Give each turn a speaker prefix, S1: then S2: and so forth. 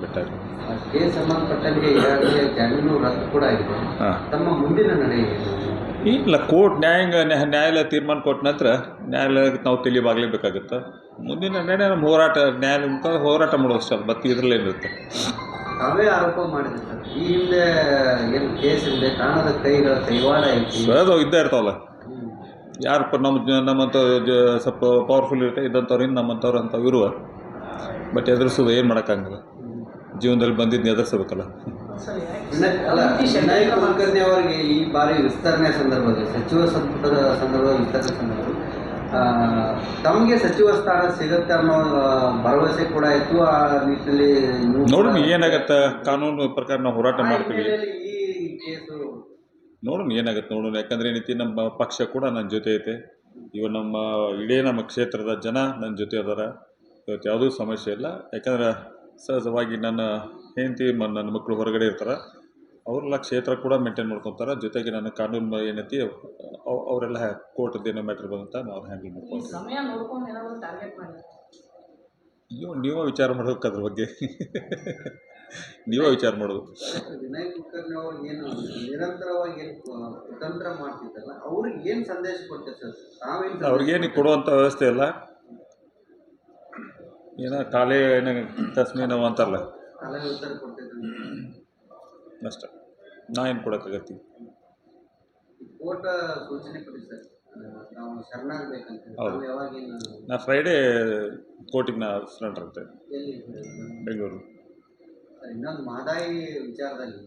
S1: Better
S2: case ಸಂಬಂಧಪಟ್ಟಂಗೆ ಈಗಾಗಲೇ ಜಾಮೀನು ರದ್ದು ಕೂಡ ಆಗಿದೆ.
S1: ಹಾಂ.
S2: ತಮ್ಮ ಮುಂದಿನ ನಡೆ ಏನು?
S1: ಇಲ್ಲ ಕೋರ್ಟ್ ನ್ಯಾಯಾಂಗ ನ್ಯಾ- ನ್ಯಾಯಾಲಯ ತೀರ್ಮಾನ ಕೊಟ್ಟ ನಂತರ ನ್ಯಾಯಾಲಯಕ್ಕೆ ನಾವು ತಿಳಿಯಬಾಗಲೇಬೇಕಾಗುತ್ತೆ ಮುಂದಿನ ನಡೆ ನಮ್ಮ ಹೋರಾಟ ನ್ಯಾಯಾಲಯ ಮುಖಾಂತರ ಹೋರಾಟ ಮಾಡೋದು ಅದು ಮತ್ತೆ ಇದರಲ್ಲೇ ಇರುತ್ತೆ.
S2: ತಾವೇ ಆರೋಪ ಮಾಡಿದೆ ಸರ್. ಈ ಹಿಂದೆ ಏನು ಕೇಸ್ ಇದೆ ಕಾಣದ ಕೈಗಳ ಕೈವಾಡ ಐತಿ.
S1: ಸೊ ಅದು ಇದ್ದೇ ಇರ್ತಾವಲ್ಲ. ಯಾರು ನಮ್ಮ ಜ- ನಮ್ಮಂಥ ಜ ಸ್ವಲ್ಪ ಪವರ್ಫುಲ್ ಇರುತ್ತೆ ಇದ್ದಂಥವ್ರಿಂದ ನಮ್ಮಂಥವ್ರು ಅಂತ ಇರುವ. ಬಟ್ ಎದುರಿಸೋದು ಏನು ಮಾಡೋಕ್ಕಾಗಲ್ಲ. ಜೀವನದಲ್ಲಿ ಬಂದಿದ್ದು ಎದುರಿಸಬೇಕಲ್ಲ.
S2: ವಿನಾಯಕ್ ಕುಲಕರ್ಣಿ ಅವರಿಗೆ ಈ ಬಾರಿ ವಿಸ್ತರಣೆ ಸಂದರ್ಭದಲ್ಲಿ ಸಚಿವ ಸಂಪುಟದ ಸಂದರ್ಭದಲ್ಲಿ ವಿಸ್ತರಣೆ ಸಂದರ್ಭದಲ್ಲಿ ತಮಗೆ ಸಚಿವ ಸ್ಥಾನ ಸಿಗುತ್ತೆ ಅನ್ನೋ ಭರವಸೆ ಕೂಡ ಇತ್ತು ಆ ನಿಟ್ಟಿನಲ್ಲಿ ನೋಡಿ
S1: ನೋಡೋಣ ಏನಾಗತ್ತೆ? ಕಾನೂನು ಪ್ರಕಾರ ನಾವು ಹೋರಾಟ ಮಾಡ್ತೀವಿ.
S2: ಈ ಕೇಸು
S1: ನೋಡೋಣ ಏನಾಗುತ್ತೆ ನೋಡೋಣ. ಯಾಕಂದ್ರೆ ಏನೈತಿ ನಮ್ಮ ಪಕ್ಷ ಕೂಡ ನನ್ನ ಜೊತೆ ಐತೆ. ಇವ ನಮ್ಮ ಇಡೀ ನಮ್ಮ ಕ್ಷೇತ್ರದ ಜನ ನನ್ನ ಜೊತೆ ಅದಾರ. ಇವತ್ತು ಯಾವುದೂ ಸಮಸ್ಯೆ ಇಲ್ಲ. ಯಾಕಂದ್ರೆ ಸಹಜವಾಗಿ ನನ್ನ ಹೆಂಡತಿ ಮ ನನ್ನ ಮಕ್ಕಳು ಹೊರಗಡೆ ಇರ್ತಾರೆ. ಅವರೆಲ್ಲ ಕ್ಷೇತ್ರ ಕೂಡ ಮೇಂಟೈನ್ ಮಾಡ್ಕೊತಾರೆ. ಜೊತೆಗೆ ನನ್ನ ಕಾನೂನು ಏನೈತಿ ಅವ್- ಅವರೆಲ್ಲ ಕೋರ್ಟ್ ಏನೋ ಮ್ಯಾಟ್ರ್ ಬಂದಂತ ನಾವು ಹ್ಯಾಂಡಲ್
S3: ಮಾಡ್ಕೊಂಡು
S1: ನೀವು ನೀವೇ ವಿಚಾರ ಮಾಡಬೇಕು ಅದ್ರ ಬಗ್ಗೆ. ನೀವೇ ವಿಚಾರ ಮಾಡೋದು
S2: ವಿನಯ್ ಕುಲಕರ್ಣಿ ಅವರು ಏನು ನಿರಂತರವಾಗಿ ಏನು ಕುತಂತ್ರ ಮಾಡ್ತಿದ್ದಲ್ಲ ಅವ್ರಿಗೆ ಏನು ಸಂದೇಶ ಕೊಡ್ತಾರೆ ಸರ್?
S1: ಅವ್ರಿಗೇನು ಕೊಡುವಂಥ ವ್ಯವಸ್ಥೆ ಇಲ್ಲ. ಏನೋ ಕಾಲೇ ಏನೋ ತಸ್ಮಿ ನಾವು ಅಂತಾರಲ್ಲ. ಅಷ್ಟೆ. ನಾ ಏನು ಕೊಡೋಕ್ಕಾಗತ್ತಿ? ಹೌದು. ನಾ ಫ್ರೈಡೇ ಕೋರ್ಟಿಗೆ ನಾ ಸರೆಂಡರ್ ಆಗ್ತೇನೆ. ಬೆಂಗಳೂರು.
S2: ಇನ್ನೊಂದು ಮಹದಾಯಿ ವಿಚಾರದಲ್ಲಿ.